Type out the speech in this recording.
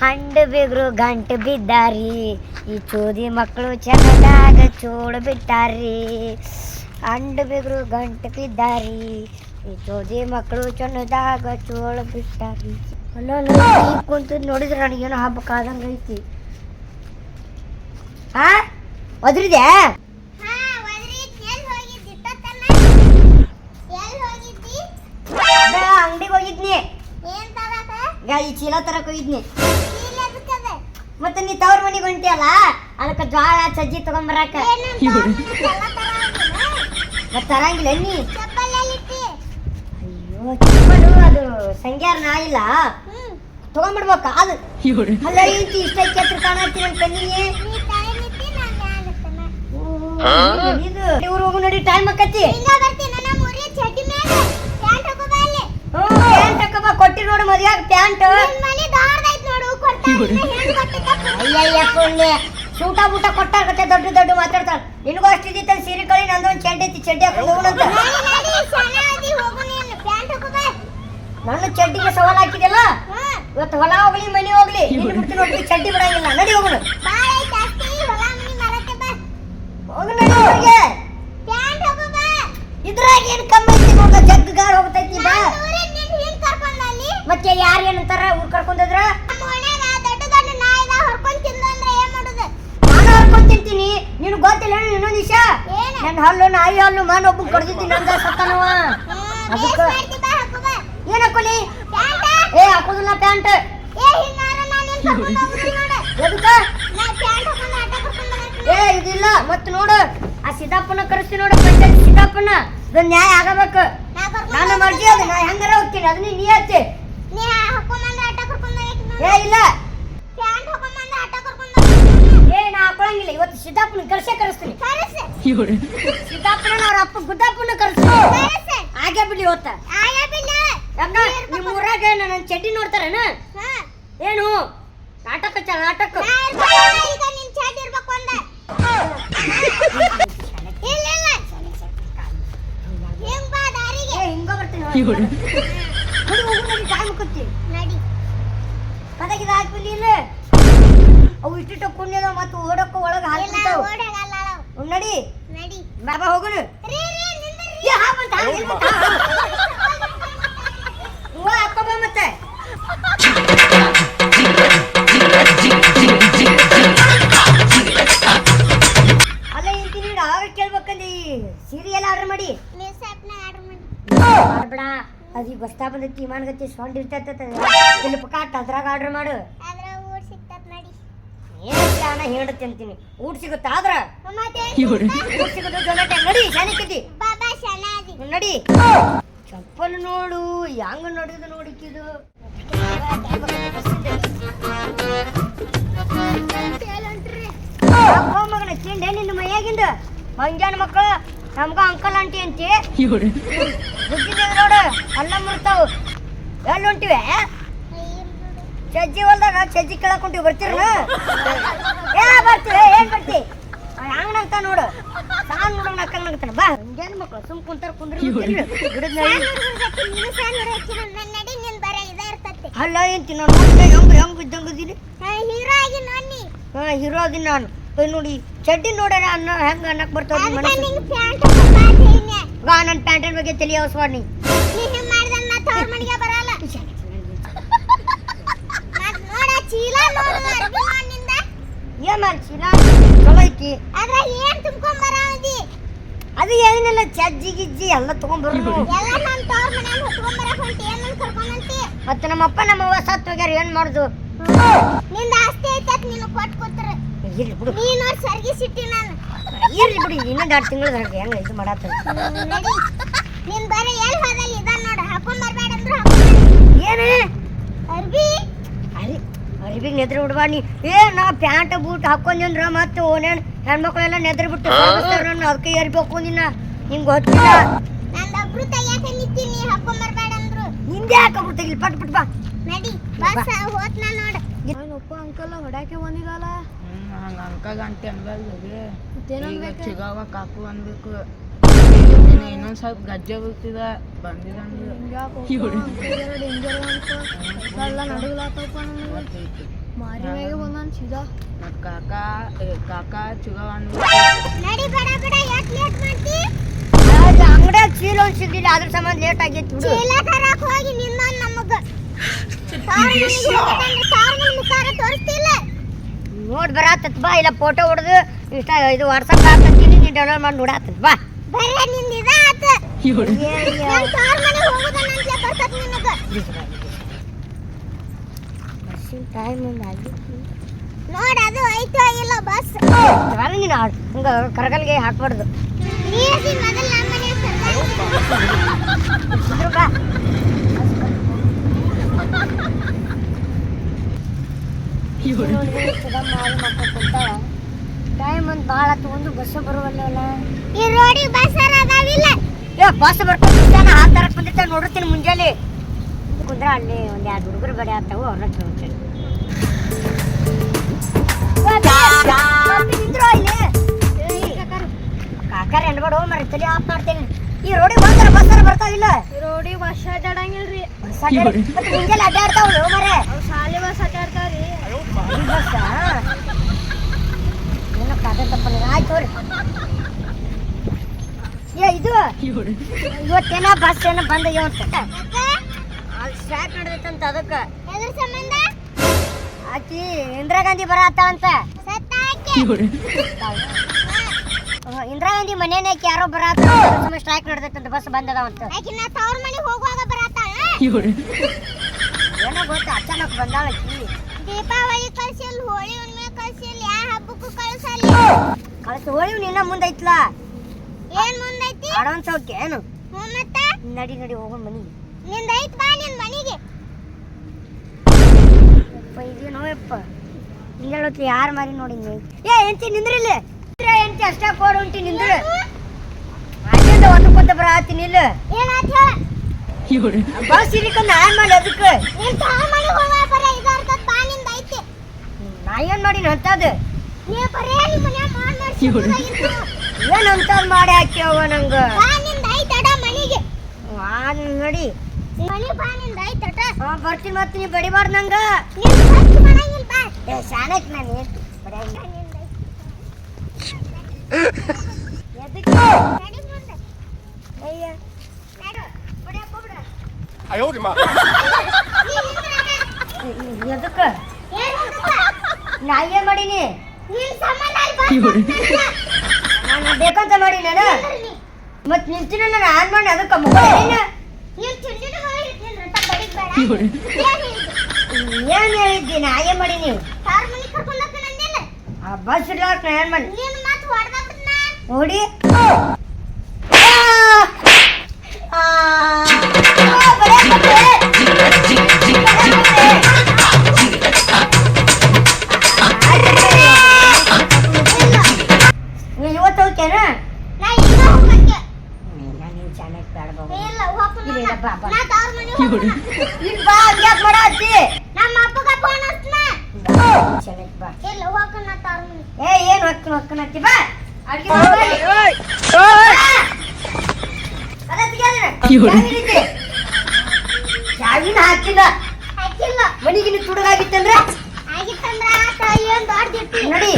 ಹಂಡ ಬಿಗ್ರು ಗಂಟು ಬಿದ್ದಾರಿ ಈ ಚೋದಿ ಮಕ್ಕಳು ಚೆನ್ನಾಗ ಚೋಳು ಬಿಟ್ಟಾರಿ ಹಂಡ ಬಿಗ್ರು ಗಂಟು ಬಿದ್ದಾರಿ ಈ ಚೋದಿ ಮಕ್ಕಳು ಚೆನ್ನಾಗ ಚೋಳು ಬಿಟ್ಟಾರಿ ಅಲ್ಲ ಕುಂತು ನೋಡಿದ್ರೆ ನನಗೇನೋ ಹಬ್ಬಕ್ಕಾದಂಗೈತಿ ಹಾ ಒದ್ರಿದ್ಯಾ? ಹಾ ಒದ್ರಿ. ಎಲ್ಲಿ ಹೋಗಿದ್ದಿ? ಇಷ್ಟೊತ್ತನ ಎಲ್ಲಿ ಹೋಗಿದ್ದಿ? ಅಂಗಡಿಗೆ ಹೋಗಿದ್ನಿ. ಈ ಚೀಲ ತರಕ್ ಹೋಗಿದ್ನಿ. ಮತ್ತೆ ನೀ ತವ್ರ ಮನೆಗೆ ಹೊಂಟಿಯಲ್ಲ? ಅದಕ್ಕೆ ಜೋಳ ಸಜ್ಜಿ ತಗೊಂಬರಾಕ. ಮತ್ತೆ ತರಂಗಿಲ್ಲ ನೀ ಅಯ್ಯೋ ಚಪ್ಪಲು ಅದು ಸಂಗ್ಯಾರ ನಾ ಇಲ್ಲ. ತಗೊಂಡ್ಬಿಡ್ಬೇಕು ಅದು ಅಲ್ಲ ಐತಿ ಇಷ್ಟ ಕೆತ್ರ ಕಾಣತ್ತೀನಿ ನನ್ನ ಕಣ್ಣಿಗೆ ನೀ ತಲೆ ನಿತ್ತಿ ನಾನು ಮ್ಯಾಲ ಇರ್ತೇನೆ ಇದು ಇವ್ರು ಹೋಗು ನೋಡಿ ಟೈಮ್ ಆಕತಿ. ಹಿಂಗ ಬರ್ತೀನಿ ನಮ್ಮ ಊರಿಗೆ ಚಡ್ಡಿ ಮ್ಯಾಲ ಪ್ಯಾಂಟ್ ಸೂಟ ಬೂಟ ಕೊಟ್ಟಾರ್ಗತ್ತೆ ದೊಡ್ಡ ದೊಡ್ಡ ಮಾತಾಡ್ತಾಳ. ನಿನಗೂ ಅಷ್ಟಿದ್ದಿತ್ತ ಸೀರೆ ಕಳಿ ನಂದೊಂದು ಚಡ್ಡಿ ಐತಿ ಚಡ್ಡಿ ಹಾಕೊಂಡು ಹೋಗೋಣಂತ ನನ್ನ ಚಡ್ಡಿಗೆ ಸವಾಲ್ ಹಾಕಿದೆಲ್ಲ ಇವತ್ತು ಹೊಲ ಹೋಗ್ಲಿ ಮನೆ ಹೋಗ್ಲಿ. ನೋಡಿ ಚಡ್ಡಿ ಬಿಡಂಗಿಲ್ಲ. ನಡಿ ಹೋಗೋಣ ಬಾಳ ಐತ್ ಅಸ್ತಿ ಹೊಲ ಮನಿ ಮರಕ್ಕೆ ಬಾ ಹೋಗೋಣ ನಡಿ ಊರಿಗೆ. ಪ್ಯಾಂಟ್ ಹಾಕೋಬಾ ಇದ್ರಾಗ? ಏನ್ ಕಮ್ಮಿ ಐತಿ ನೋಡ ಜಗ್ ಗಾಡ್ ಹೋಗ್ತೈತಿ ಮತ್ತೆ ಯಾರು ಏನಂತಾರ ಊರ್ ಕರ್ಕೊಂಡದ್ರ ನಮ್ಮ ದೊಡ್ಡ ದೊಡ್ಡ ನಾಯಿದ ಹೊರ್ಕೊಂಡ್ ತಿಂದು ಅಂದ್ರೆ ಏನ್ ಮಾಡುದು ನಾನು ಹರ್ಕೊಂಡ್ ತಿಂತೀನಿ. ನಿನ್ ಗೊತ್ತಿಲ್ಲ ಏನು ಇನ್ನೊಂದ್ ದಿವಸ. ಏನ? ನನ್ನ ಹಲ್ಲು ನಾಯಿ ಹಲ್ಲು ಮಾನ್ ಒಬ್ಬ ಕಡ್ದಿದ್ದೀನಿ ನಂದ ಸತ್ತನವ. ಏನ್ ಹಾಕೊಲಿ? ಏ ಹಾಕೋದಿಲ್ಲ ಪ್ಯಾಂಟ್. ಏ ಎದಕ್ಕ? ಇದಿಲ್ಲ. ಮತ್ತೆ ನೋಡು. ಸಿದ್ದಾಪನ ಕರೆಸಿ ನೋಡ ಪಂಚಾಯತ್ ಸಿದ್ದಾಪನ ಇದು ನ್ಯಾಯ ಆಗಬೇಕು. ನಾನು ಮರ್ಜಿ ಅದು ನಾ ಹೆಂಗಾರ ಹೋಗ್ತೀನಿ ಅದನ್ನ ನೀ ಹಚ್ಚಿ ಏ ಇಲ್ಲ. ಏ ನಾ ಹಾಕೊಳಂಗಿಲ್ಲ. ಇವತ್ತು ಸಿದ್ದಾಪನ ಕರೆಸೇ ಕರೆಸ್ತೀನಿ. ಕರೆಸ್. ಸಿದ್ದಾಪನ ಅವ್ರ ಅಪ್ಪ ಗುದ್ದಾಪನ ಕರೆಸ್ತೀನಿ. ಕರೆಸ್. ಆಗೇ ಬಿಡಿ ಇವತ್ತ. ನಿಮ್ಮ ಊರಾಗ ನನ್ನ ಚಡ್ಡಿ ನೋಡ್ತಾರೇನ? ಹ. ಏನು? ನಾಟಕ ಚ ನಾಟಕ ನಾ ಇರ್ಬೇಕಲ್ಲ, ಈಗ ನಿನ್ ಚಾಟ್ ಇರ್ಬೇಕು ಅಂದ ಇಲ್ಲ ಇಲ್ಲ ಹಿಂಗ್ ಬಾ ದಾರಿಗೆ ಏ ಹಿಂಗ ಬರ್ತೀನಿ ನೋಡಿ. ನಡಿ ಹೋಗು ನಡಿ ಟೈಮ್ ಮುಕ್ಕತ್ತಿ ನಡಿ ಕದಗಿದ ಹಾಕ್ಬಿಡಿ ಇಲ್ಲ ಅವು ಇಟ್ಟಿಟ್ಟು ಕುಣ್ಯದ ಮತ್ತು ಓಡಕ್ಕ ಒಳಗೆ. ನಡಿ. ನಡಿ. ಬಾಬಾ ಹೋಗುನು ಬಸ್ತಾ ಬಂದೈತಿ ವಿಮಾನಗತಿ ಸೊಂಡ್ ಇರ್ತೈತೆ ಇಲ್ಲಿ ಪಕಾಟ್ ಅದ್ರಾಗ ಆರ್ಡರ್ ಮಾಡು. ಏನ ಊರ್ ಸಿಕ್ತತ್ ನಡಿ. ಏನು ಜಾಣ ಹೇಳ್ತಿ ಅಂತೀನಿ. ಊಟ ಸಿಗುತ್ತಾ ಆದ್ರ? ಮತ್ತೆ ಊಟ? ಸಿಗೋದು ನಡಿ ಶಾನಿಕತಿ ಬಾಬಾ ಶನಾದಿ ನಡಿ. ಚಪ್ಪಲ್ ನೋಡು ಹೆಂಗ ನಡೆದು ನೋಡಿಕಿದು ಮಗನ ಚಿಂಡೆ ನಿನ್ನ ಮೈಯಾಗಿಂದ? ಮಂಜಾನ ಮಕ್ಕಳು? ನಮ್ಗ ಅಂಕಲ್ ಆಂಟಿ ಅಂತಿ. ನೋಡು ಅಲ್ಲ ಮುರ್ತಾವ ಎಲ್ಲ ಹೊಂಟಿವೆ ಚಜ್ಜಿ ಹೊಲ್ದಾಗ ಚಜ್ಜಿ ಕೇಳಕ್ ಹೊಂಟಿವಿ ಬರ್ತೀರ ಏ ಬರ್ತೀವಿ ಏನ್ ಬರ್ತಿ ಹಂಗ ಅಂತ ನೋಡು. ಸಾನ್ ನೋಡಂಗ್ ನಕ್ಕಂಗ್ ನಗ್ತಾನ. ಬಾ. ಮಂಜಾನ ಮಕ್ಕಳು ಸುಮ್ ಕುಂತಾರ ಕುಂದ್ರಿ ನೀನು ನಿನ್ ಅಲ್ಲ ಏನ್ತಿ ನಾನು? ಹೆಂಗ್ ಹೆಂಗ್ ಇದ್ದಂಗದೀನಿ ಹೀರೋ ಆಗಿ ನೋಡಿ ಹಾ ಹೀರೋ ಅದೀನಿ ನಾನು. ಏ ನೋಡಿ ಚಡ್ಡಿ ನೋಡೋಣ ಅನ್ನೋ ಹೆಂಗ ಅನ್ನಕ್ ಬರ್ತಾವ ವಾ ನನ್ನ ಪ್ಯಾಂಟನ್ ಬಗ್ಗೆ ತಲೆ ಅವಸ್ವಾಡ್ ನೀ ಐತಿ ಅದು ಏನಿಲ್ಲ ಚಜ್ಜಿ ಗಿಜ್ಜಿ ಎಲ್ಲ ಕರ್ಕೊಂಡ್ ಮತ್ತೆ ನಮ್ಮಪ್ಪ ನಮ್ಮ ಸತ್ತು ಹೋಗ್ಯಾರ ಏನ್ ಮಾಡುದು? ನಿಂದ ಆಸ್ತಿ ಐತತ್ ನೀನು ಕೊಟ್ಟು ಇರ್ಲಿ ಬಿಡು. ನೀ ನೋಡ್ ಸರ್ಗಿ ಸಿಟ್ಟಿ ನಾನು. ಇರ್ಲಿ ಬಿಡು ಇನ್ನೊಂದು ಎರಡು ತಿಂಗಳು ಹೆಂಗ ಇದು ಮಾಡತ್ತ ನೀನು ನಿನ್ ಬರೀ ಎಲ್ ಹೋದಲ್ಲಿ? ಇದ ನೋಡ ಹಾಕೊಂಡ್ ಬರ್ಬೇಡ ಅಂದ್ರು ಏನೇ? ಅರ್ಬಿ. ಅರಿ ಅರಿಬಿಗೆ ನೆದ್ರ ಬಿಡ್ಬಾ ನೀ? ಏ ನಾ ಪ್ಯಾಂಟ್ ಬೂಟ್ ಹಾಕೊಂಡ್ರ ಮತ್ತೆ ಓನೇನ್ ಹೆಣ್ಮಕ್ಳೆಲ್ಲ ನೆದ್ರ ಬಿಟ್ಟು ನಾನು ಅದಕ್ಕೆ ಏರ್ಬೇಕು ನಿನ್ನ. ನಿಂಗೆ ಗೊತ್ತಿಲ್ಲ? ನಂದೊಬ್ರು ತೆಗಿಯಾಕ ನಿಂತೀನಿ ಹಾಕೊಂಡ್ ಬರ್ಬೇಡ ಅಂದ್ರು. ನಿಂದೆ ಹಾಕಬಿಡ್ತ ಇಲ್ಲಿ ಪಟ್ ಪಟ್ ಬಾ. ನಡಿ ಬಸ್ ಹೋತ್ನ ನೋಡ. ಉಪ್ಪ ಅಂಕಲ್ ಹೊಡ್ಯಾಕೆ ಬಂದಿದಲ್ಲ ಹಂಗ ಅಂಕಲ್ ಅಂತ ಅನ್ಬಾರ್ದು ಚಿಗಾವ ಕಾಕು ಅನ್ಬೇಕು ನೀನು ಇನ್ನೊಂದ್ ಸ್ವಲ್ಪ ಗಜ್ಜೆ ಬೀಳ್ತಿದ ಬಂದಿದಂದ್ರೆ ಗೊತ್ತೈತಿ ಮತ್ ಕಾಕ ಏ, ಕಾಕ ಚಿಗಾವ ಅಂಗಡಿಯಾಗ ಚೀಲ ಒಂದ್ ಸಿಗ್ಲಿಲ್ಲ ಅದ್ರ ಸಂಬಂಧ ಲೇಟ್ ಆಗಿತ್ತು ಬಿಡು. ಚೀಲ ತರಕ್ ಹೋಗಿ ನಿನ್ನ ನಮಗ. ನೋಡ್ ಬರಾತತ್ ಬಾ ಇಲ್ಲ ಫೋಟೋ ಹೊಡೆದು ಇಷ್ಟ ಇದು ವಾಟ್ಸಪ್ ಹಾಕತ್ತೀನಿ ನೀ ಡೌನ್ಲೋಡ್ ಮಾಡಿ ನೋಡಾತತ್ ಬಾ. ಬರೇ ನಿಂದ ಇದ ಆತ. ನನ್ ಮನೆ ಬರ್ತತ್ ನಿನಗ. ಟೈಮ್ ನೋಡ್ ಅದು ಐತೋ ಇಲ್ಲ ಬಸ್. ಬರ ನೀನು ಹಂಗ ಕರಗಲ್ಗೆ ಹಾಕ್ಬಾರ್ದು. ನೀ ಮೊದಲ ನಮ್ಮ ಮನೆ ಇದ್ರು ಬಾ ಟೈಮ್ ಒಂದು ಭಾಳ ತಗೊಂಡು ಬಸ್ ಬರುವಲ್ಲ ಈ ರೋಡಿ ಬಸ್ ಅದಾವಿಲ್ಲ ಏ ಬಸ್ ಬರ್ಕೊಂಡು ಹಾಲು ತರಕ್ ಬಂದಿರ್ತಾವೆ ನೋಡಿರ್ತೀನಿ ಮುಂಜಾನೆ. ಕುಂದ್ರ ಅಲ್ಲಿ ಒಂದ್ ಎರಡು ಹುಡುಗರು ಬಡಿ ಆಗ್ತಾವು ಅವ್ರನ್ನ ಕೇಳ್ತೀನಿ ಕಾಕಾರ. ಎಣ್ಬೇಡ ಮರಿ ತಲೆ ಆಫ್ ಮಾಡ್ತೇನೆ. ಈ ರೋಡಿ ಬಂದ್ರೆ ಬಸ್ಸರ ಬರ್ತಾವಿಲ್ಲ ರೋಡಿ ಬಸ್ ಅಡ್ಡಾಡಂಗಿಲ್ರಿ. ಮುಂಜಾನೆ ಅಡ್ಡಾಡ್ತಾವ್ ಮರೆ ಶಾಲೆ ಬಸ್ ಅಡ್ಡಾಡ್ತಾವ್ರಿ ಈ ಬಸ್ಸ ಏನೋ ಕಾದ ತಪ್ಪಲ್ಲ ಆಯ್ತು ತೋರಿ ಇದು ಇವತ್ತೇನ ಬಸ್ ಏನೋ ಬಂದ ಅಂತ ಅಲ್ಲಿ ಸ್ಟ್ರೈಕ್ ನಡೆದೈತಂತ ಅದಕ್ಕೆ. ಎದ್ರ ಸಂಬಂಧ? ಆಕಿ ಇಂದಿರಾ ಗಾಂಧಿ ಬರತ್ತ ಅಂತ ಸತ್ತಾಕೆ ಇಂದಿರಾ ಗಾಂಧಿ ಮನೇನ ಆಕಿ ಯಾರೋ ಬರತ್ತ ಸ್ಟ್ರೈಕ್ ನಡೆದೈತಂತ ಬಸ್ ಬಂದದಾವಂತ. ನಾ ತವ್ರ ಮನೆಗೆ ಹೋಗುವಾಗ ಬರತ್ತಾಳ ಏನೋ ಗೊತ್ತ ಅಚಾನಕ್ ಬಂದಾಳ ಆಕಿ. ದೀಪಾವಳಿ ಕಳ್ಸಿಲ್ಲ ಹೋಳಿ ಹುಣ್ಣಿಮೆ ಕಳ್ಸಿಲ್ ಯಾ ಹಬ್ಬಕ್ಕೂ ಕಳ್ಸಲ್ಲ. ಕಳ್ಸಿ ಹೋಳಿ ನಿನ್ನ ಮುಂದೈತ್ಲಾ ಏನ್ ಮುಂದೈತಿ? ಅಡ್ವಾನ್ಸ್ ಹೋಗಿ ಏನು? ಮತ್ತ? ನಡಿ ನಡಿ ಹೋಗೋಣ ಮನಿಗೆ. ನಿಂದ ಐತ್ ಬಾ ನಿನ್ ಮನೆಗೆ. ಯಪ್ಪ ಇದೇನೋ ಯಪ್ಪ? ಯಾರು ಮಾರಿ ನೋಡಿ ಏ ಎಂತಿ ನಿಂದ್ರಿಲ್ಲ ಎಂತಿ ಅಷ್ಟೇ ಕೋಡ್ ಉಂಟಿ ನಿಂದ್ರು. ಅಲ್ಲಿಂದ ಒಂದು ಕೊಂತ ಬರಾತೀನಿ ಇಲ್ಲ ಏನಾತ್ ಹೇಳ? ಬಸ್ ನಾನ್ ಮಾಡಿ ಅದಕ್ಕೆ? ನಿನ್ ಹೋಗಾ ಬರ ಇದಾರ್ತದ ಬಾ ನಿಂದ ಐತಿ ನಾ ಏನ್ ಮಾಡಿನ ಅಂತದ್ ನೀ ಬರೇ ನಿಮ್ಮ ಮನ್ಯಾಗ ಮಾಡ್ ಮಾಡ್ಸಿ ಏನ್ ಅಂತ ಮಾಡಿ ಹಾಕ್ಯವ ನಂಗ? ನೋಡಿ. ಬರ್ತೀನಿ ಮತ್ತೆ ನೀ ಬಡಿಬಾರ್ದು ನಂಗ. ಶಾನಕ್ ನಾನು ಎಷ್ಟು ಮಾಡಿನಿ ನಾ ಏನ್ ಮಾಡೀನಿ? ನಿನ್ ಬೇಕಂತ ಮಾಡಿ ನಾನು. ಮತ್ ನಿಲ್ತೀನಿ ನಾನು ಆನ್ ಮಾಡಿ ಅದಕ್ಕೆ ಮಾಡಿ ನೀವು. ಏನ್ ಹೇಳಿದ್ದು? ಏನ್ ಹೇಳಿದ್ದಿ ನಾ ಏನ್ ಕರ್ಕೊಂಡ್ ಆ ಬಸ್ ಇಡ್ಲಾಕ ನಾ ಏನ್ ಮಾಡಿ. ನೋಡಿ ನೀ ಇವತ್ತು ಹೋಗ್ತೇನ ನಾ ಈಗ ಹೋಗಕ್ಕೆ. ನೀನ್ ಚೆನ್ನಾಗಿ ಬೇಡ ಇಲ್ಲ, ಹೋಗ್ತೀನಿ ಇಲ್ಲ, ಬಾ, ಬಾ. ನಾ ತವ್ರ ಮನೆಗ್ ಹೋಗ್ತೀನಿ. ಇಲ್ಲಿ ಬಾ ಮಾಡತ್ತಿ ನಮ್ಮ ಅಪ್ಪಗ ಫೋನ್ ಹಚ್ಚ್ನ. ಚೆನ್ನಾಗಿ ಬಾ ಇಲ್ಲ, ಹೋಗ್ತೀನಿ ನಾ ತವ್ರ ಮನೆಗ್. ಏ ಏನ್ ಹೊಕ್ಕನ ಹೊಕ್ಕನ ಅತ್ತಿ ಬಾ ಅಡ್ಗೆ. ಓಯ್ ಐತಿ. ಚಾವಿನ ಹಾಕಿಲ್ಲ ಹಾಕಿಲ್ಲ. ತುಡುಗಾಗಿತ್ತಂದ್ರ ಆಗಿತ್ತಂದ್ರ ಏನ್ ದೊಡ್ಡ ಇಟ್ಟಿ. ನೋಡಿ